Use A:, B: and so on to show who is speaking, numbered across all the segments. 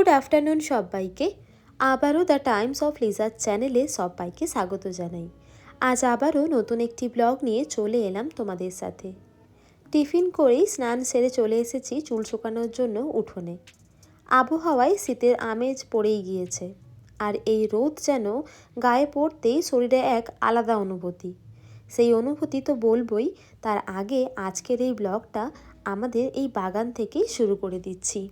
A: Good afternoon সবাইকে। আবারও the Times of লিজার চ্যানেলে সবাইকে স্বাগত জানাই। আজ আবারও নতুন একটি ব্লগ নিয়ে চলে এলাম তোমাদের সাথে। টিফিন করেই স্নান সেরে চলে এসেছি চুল শুকানোর জন্য উঠোনে। আবহাওয়ায় শীতের আমেজ পড়েই গিয়েছে। আর এই রোদ যেন গায়ে পড়তেই শরীরে এক আলাদা অনুভূতি। সেই অনুভূতি তো বলবই, তার আগে আজকের এই ব্লগটা আমাদের এই বাগান থেকেই শুরু করে দিচ্ছি।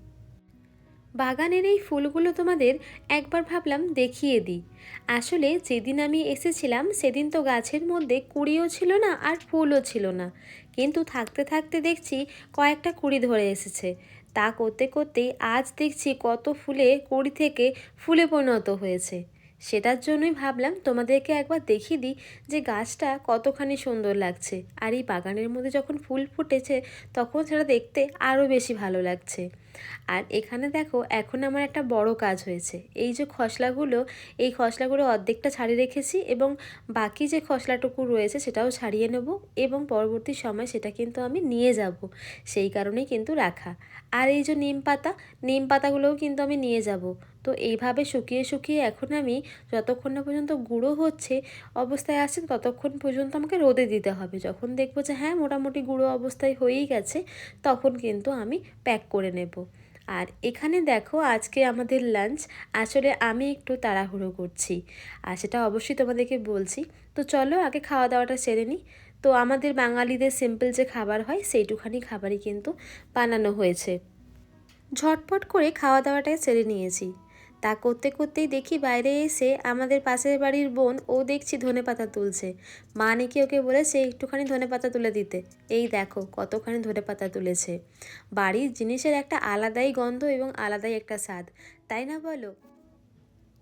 A: বাগানের এই ফুলগুলো তোমাদের একবার ভাবলাম দেখিয়ে দিই। আসলে যেদিন আমি এসেছিলাম, সেদিন তো গাছের মধ্যে কুড়িও ছিল না আর ফুলও ছিল না। কিন্তু থাকতে থাকতে দেখছি কয়েকটা কুড়ি ধরে এসেছে। তা করতে করতেই আজ দেখছি কত ফুলে কুড়ি থেকে ফুলে পরিণত হয়েছে। সেটার জন্যই ভাবলাম তোমাদেরকে একবার দেখিয়ে দিই যে গাছটা কতখানি সুন্দর লাগছে। আর এই বাগানের মধ্যে যখন ফুল ফুটেছে, তখন সেটা দেখতে আরও বেশি ভালো লাগছে। আর এখানে দেখো এখন আমার একটা বড় কাজ হয়েছে। এই যে খসলাগুলো, এই খসলাগুলো অর্ধেকটা ছাড়িয়ে রেখেছি এবং বাকি যে খসলাটুকু রয়েছে সেটাও ছাড়িয়ে নেব এবং পরবর্তী সময় সেটা কিন্তু আমি নিয়ে যাব। সেই কারণেই কিন্তু রাখা। আর এই যে নিম পাতা, নিম পাতাগুলোও কিন্তু আমি নিয়ে যাব। তো এইভাবে শুকিয়ে শুকিয়ে এখন আমি যতক্ষণ না পর্যন্ত গুঁড়ো হচ্ছে, অবস্থায় আসছে ততক্ষণ পর্যন্ত আমাকে রোদে দিতে হবে। যখন দেখব যে হ্যাঁ মোটামুটি গুঁড়ো অবস্থায় হয়েই গেছে, তখন কিন্তু আমি প্যাক করে নেব। আর এখানে দেখো আজকে আমাদের লাঞ্চ আসলে আমি একটু তাড়াহুড়ো করছি। আর সেটা অবশ্যই তোমাদেরকে বলছি। তো চলো আগে খাওয়া দাওয়াটা সেরে নিই তো আমাদের বাঙালিদের সিম্পল যে খাবার হয়, সেইটুখানি খাবারই কিন্তু বানানো হয়েছে। ঝটপট করে খাওয়া দাওয়াটাই সেরে নিয়েছি। তা করতে করতেই দেখি বাইরে এসে আমাদের পাশের বাড়ির বোন, ও দেখছি ধনে পাতা তুলছে। মা নাকি ওকে বলেছে একটুখানি ধনে পাতা তুলে দিতে। এই দেখো কতখানি ধনে পাতা তুলেছে। বাড়ির জিনিসের একটা আলাদাই গন্ধ এবং আলাদাই একটা স্বাদ, তাই না বলো?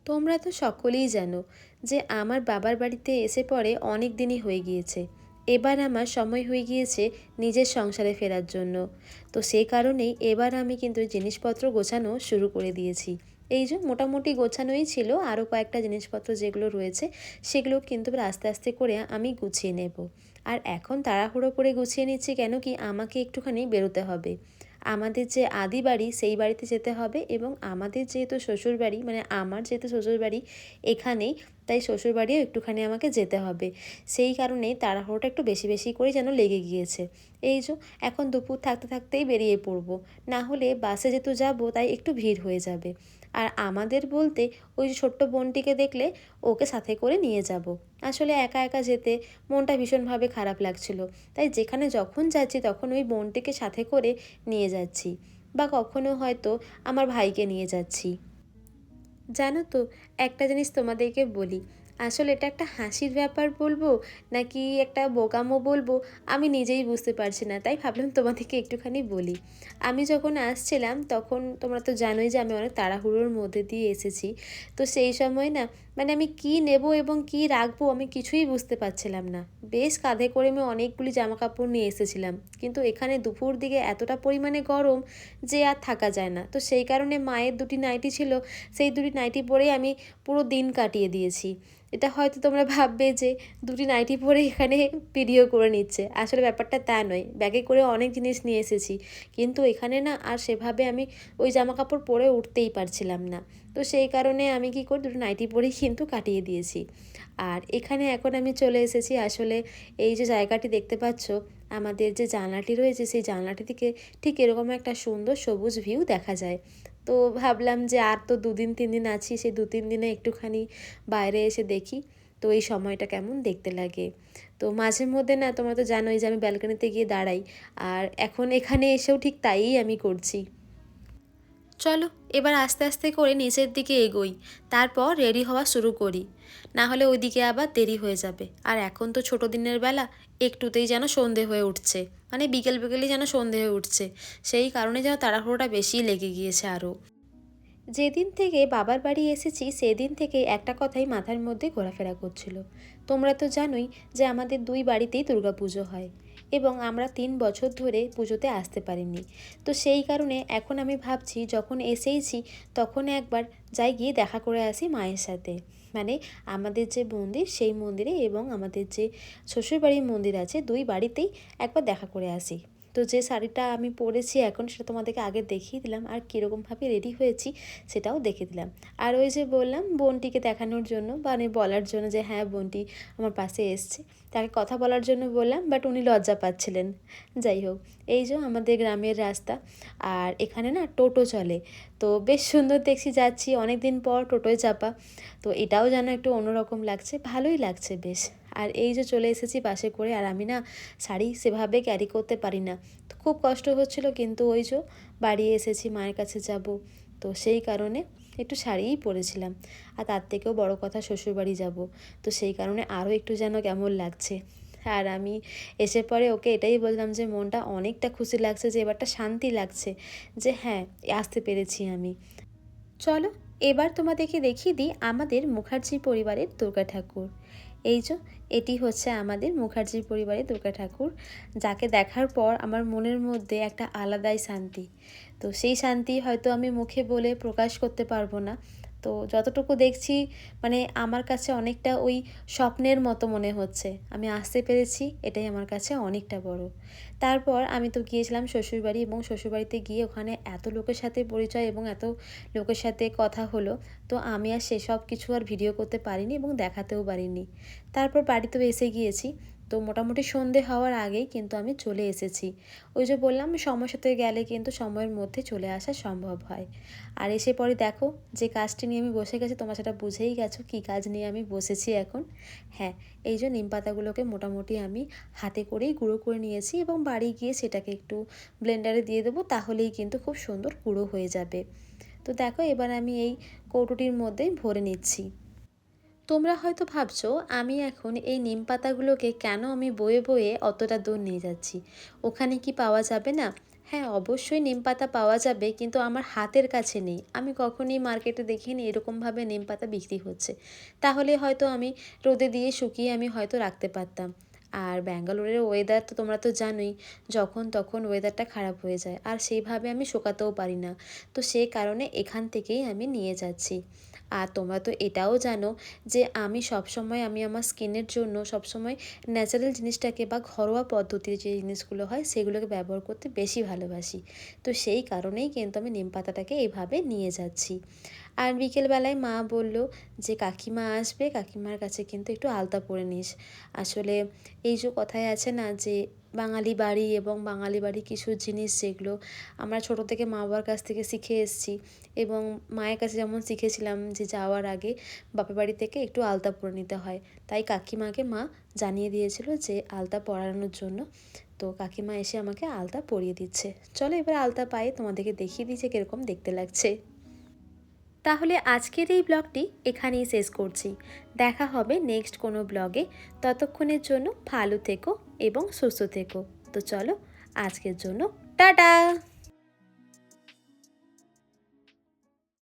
A: তোমরা তো সকলেই জানো যে আমার বাবার বাড়িতে এসে পরে অনেক দিনই হয়ে গিয়েছে। এবার আমার সময় হয়ে গিয়েছে নিজের সংসারে ফেরার জন্য। তো সেই কারণেই এবার আমি কিন্তু জিনিসপত্র গোছানো শুরু করে দিয়েছি। এই যে মোটামুটি গোছানোই ছিল আরও কয়েকটা জিনিসপত্র যেগুলো রয়েছে, সেগুলো কিন্তু আস্তে আস্তে করে আমি গুছিয়ে নেব। আর এখন তাড়াহুড়ো করে গুছিয়ে নিচ্ছি কেন কি আমাকে একটুখানি বেরোতে হবে। আমাদের যে আদি বাড়ি সেই বাড়িতে যেতে হবে এবং আমাদের যেহেতু শ্বশুর বাড়ি মানে আমার যেহেতু শ্বশুর বাড়ি এখানেই, তাই শ্বশুর বাড়িও একটুখানি আমাকে যেতে হবে। সেই কারণেই তাড়াহুড়োটা একটু বেশি বেশি করে যেন লেগে গিয়েছে। এই যে এখন দুপুর থাকতে থাকতেই বেরিয়ে পড়ব। না হলে বাসে যেহেতু যাব, তাই একটু ভিড় হয়ে যাবে। আর আমাদের বলতে ওই ছোট্ট বোনটিকে দেখলে ওকে সাথে করে নিয়ে যাব। আসলে একা একা যেতে মনটা ভীষণভাবে খারাপ লাগছিল। তাই যেখানে যখন যাচ্ছি তখন ওই বোনটিকে সাথে করে নিয়ে যাচ্ছি বা কখনো হয়তো আমার ভাইকে নিয়ে যাচ্ছি। জানো তো, একটা জিনিস তোমাদেরকে বলি আসলে এটা একটা হাসির ব্যাপার বলব নাকি একটা বোকামো বলব? আমি নিজেই বুঝতে পারছি না, তাই ভাবলাম তোমাদেরকে একটুখানি বলি। আমি যখন আসছিলাম তখন তোমরা তো জানোই যে আমি অনেক তাড়াহুড়োর মধ্যে দিয়ে এসেছি। তো সেই সময় না মানে আমি কি নেব এবং কি রাখব আমি কিছুই বুঝতে পারছিলাম না। বেশ কাঁধে করে আমি অনেকগুলি জামা কাপড় নিয়ে এসেছিলাম। কিন্তু এখানে দুপুর দিকে এতটা পরিমাণে গরম যে আর থাকা যায় না। তো সেই কারণে মায়ের দুটি নাইটি ছিল, সেই দুটি নাইটি পরেই আমি পুরো দিন কাটিয়ে দিয়েছি। এটা হয়তো তোমরা ভাববে যে দুটি নাইটি পরে এখানে ভিডিও করে নিচ্ছে। আসলে ব্যাপারটা তা নয়। ব্যাগে করে অনেক জিনিস নিয়ে এসেছি। কিন্তু এখানে না আর সেভাবে আমি ওই জামা কাপড় পরে উঠতেই পারছিলাম না। তো সেই কারণে আমি কি করি দুটো নাইটি পরেই কিন্তু কাটিয়ে দিয়েছি। আর এখানে এখন আমি চলে এসেছি আসলে এই যে জায়গাটি দেখতে পাচ্ছ, আমাদের যে জানলাটি রয়েছে, সেই জানলাটি থেকে ঠিক এরকম একটা সুন্দর সবুজ ভিউ দেখা যায়। তো ভাবলাম যে আর তো দুদিন তিন দিন আছি সেই দু তিন দিনে একটুখানি বাইরে এসে দেখি। তো এই সময়টা কেমন দেখতে লাগে। তো মাঝে মধ্যে না, তোমরা তো জানোই যে আমি ব্যালকানিতে গিয়ে দাঁড়াই। আর এখন এখানে এসেও ঠিক তাইই আমি করছি। চলো, এবার আস্তে আস্তে করে নিচের দিকে এগোই, তারপর রেডি হওয়া শুরু করি। না হলে ওইদিকে আবার দেরি হয়ে যাবে। আর এখন তো ছোটো দিনের বেলা, একটুতেই যেন সন্ধে হয়ে উঠছে। মানে বিকেল বিকেলেই যেন সন্ধে হয়ে উঠছে। সেই কারণে যেন তাড়াহুড়োটা বেশি লেগে গিয়েছে আরও। যেদিন থেকে বাবার বাড়ি এসেছি, সেদিন থেকে একটা কথাই মাথার মধ্যে ঘোরাফেরা করছিল। তোমরা তো জানোই যে আমাদের দুই বাড়িতেই দুর্গাপুজো হয়। এবং আমরা তিন বছর ধরে পুজোতে আসতে পারিনি। তো সেই কারণে এখন আমি ভাবছি, যখন এসেইছি, তখন একবার যাই গিয়ে দেখা করে আসি মায়ের সাথে। মানে আমাদের যে মন্দির, সেই মন্দিরে এবং আমাদের যে শ্বশুরবাড়ির মন্দির আছে, দুই বাড়িতেই একবার দেখা করে আসি। তো যে শাড়িটা আমি পরেছি এখন সেটা তোমাদেরকে আগে দেখিয়ে দিলাম, আর কীরকমভাবে রেডি হয়েছি সেটাও দেখে দিলাম। আর ওই যে বললাম, বোনটিকে দেখানোর জন্য মানে বলার জন্য যে হ্যাঁ বোনটি আমার পাশে এসছে। তাকে কথা বলার জন্য বললাম বাট উনি লজ্জা পাচ্ছিলেন। যাই হোক, এই যে আমাদের গ্রামের রাস্তা, আর এখানে না টোটো চলে। তো বেশ সুন্দর দেখছি যাচ্ছি অনেক দিন পর টোটোয় চাপা। তো এটাও যেন একটু অন্যরকম লাগছে, ভালোই লাগছে বেশ। আর এই যে চলে এসেছি বাসে করে, আর আমি না শাড়ি সেভাবে ক্যারি করতে পারি না। তো খুব কষ্ট হচ্ছিল কিন্তু ওই যে বাড়ি এসেছি, মায়ের কাছে যাব। তো সেই কারণে একটু শাড়িই পরেছিলাম। আর তার থেকেও বড় কথা শ্বশুরবাড়ি যাব। তো সেই কারণে আরও একটু যেন কেমন লাগছে। আর আমি এসে পরে ওকে এটাই বললাম যে, মনটা অনেকটা খুশি লাগছে, যে এবারটা শান্তি লাগছে, যে হ্যাঁ আসতে পেরেছি আমি। চলো এবার তোমাদেরকে দেখিয়ে দিই আমাদের মুখার্জি পরিবারের দুর্গা ঠাকুর। এই যে, এটি হচ্ছে আমাদের মুখার্জির পরিবারে দুর্গা ঠাকুর, যাকে দেখার পর আমার মনের মধ্যে একটা আলাদাই শান্তি। তো সেই শান্তি হয়তো আমি মুখে বলে প্রকাশ করতে পারব না তো যতটুকু দেখছি মানে আমার কাছে অনেকটা ওই স্বপ্নের মতো মনে হচ্ছে। আমি আসতে পেরেছি, এটাই আমার কাছে অনেকটা বড়। তারপর আমি তো গিয়েছিলাম শ্বশুরবাড়ি এবং শ্বশুরবাড়িতে গিয়ে ওখানে এত লোকের সাথে পরিচয় এবং এত লোকের সাথে কথা হলো, তো আমি আর সেসব কিছু আর ভিডিও করতে পারিনি এবং দেখাতেও পারিনি। তারপর বাড়িতেও এসে গিয়েছি। তো মোটামুটি সন্ধে হওয়ার আগেই কিন্তু আমি চলে এসেছি। ওই যে বললাম সময়ের সাথে গেলে কিন্তু সময়ের মধ্যে চলে আসা সম্ভব হয়। আর এসে পরে দেখো যে কাজটি নিয়ে আমি বসে গেছি, তোমরা সেটা বুঝেই গেছো কী কাজ নিয়ে আমি বসেছি এখন। হ্যাঁ এই যে নিম পাতাগুলোকে মোটামুটি আমি হাতে করেই গুঁড়ো করে নিয়েছি এবং বাড়ি গিয়ে সেটাকে একটু ব্লেন্ডারে দিয়ে দেবো, তাহলেই কিন্তু খুব সুন্দর গুঁড়ো হয়ে যাবে। তো দেখো এবার আমি এই কৌটোটির মধ্যেই ভরে নিচ্ছি। তোমরা হয়তো ভাবছ, আমি এখন এই নিম পাতাগুলোকে কেন আমি বয়ে বয়ে অতটা দূর নিয়ে যাচ্ছি? ওখানে কি পাওয়া যাবে না? হ্যাঁ অবশ্যই নিম পাতা পাওয়া যাবে, কিন্তু আমার হাতের কাছে নেই। আমি কখনই মার্কেটে দেখিনি এরকমভাবে নিম পাতা বিক্রি হচ্ছে। তাহলে হয়তো আমি রোদে দিয়ে শুকিয়ে আমি হয়তো রাখতে পারতাম। আর ব্যাঙ্গালোরের ওয়েদার তো তোমরা তো জানোই, যখন তখন ওয়েদারটা খারাপ হয়ে যায়। আর সেইভাবে আমি শুকাতেও পারি না। তো সেই কারণে এখান থেকেই আমি নিয়ে যাচ্ছি। আর তোমরা তো এটাও জানো যে আমি সবসময় আমি আমার স্কিনের জন্য সবসময় ন্যাচারাল জিনিসটাকে বা ঘরোয়া পদ্ধতির যে জিনিসগুলো হয় সেগুলোকে ব্যবহার করতে বেশি ভালোবাসি। তো সেই কারণেই কিন্তু আমি নিম পাতাটাকে এইভাবে নিয়ে যাচ্ছি। আর বিকেলবেলায় মা বলল যে, কাকিমা আসবে, কাকিমার কাছে কিন্তু একটু আলতা পরে নিস। আসলে এই যে কথায় আছে না যে, বাঙালি বাড়ি এবং বাঙালি বাড়ি কিছু জিনিস যেগুলো আমরা ছোটো থেকে মা বাবার কাছ থেকে শিখে এসেছি এবং মায়ের কাছে যেমন শিখেছিলাম যে, যাওয়ার আগে বাপের বাড়ি থেকে একটু আলতা পরে নিতে হয়। তাই কাকিমাকে মা জানিয়ে দিয়েছিল যে, আলতা পরানোর জন্য। তো কাকিমা এসে আমাকে আলতা পরিয়ে দিচ্ছে। চলো এবার আলতা পায়ে তোমাদেরকে দেখিয়ে দিচ্ছে কীরকম দেখতে লাগছে। তাহলে আজকের এই ব্লগটি এখানেই শেষ করছি। দেখা হবে নেক্সট কোনো ব্লগে। ততক্ষণের জন্য ভালো থেকো এবং সুস্থ থেকো। তো চলো, আজকের জন্য টাটা!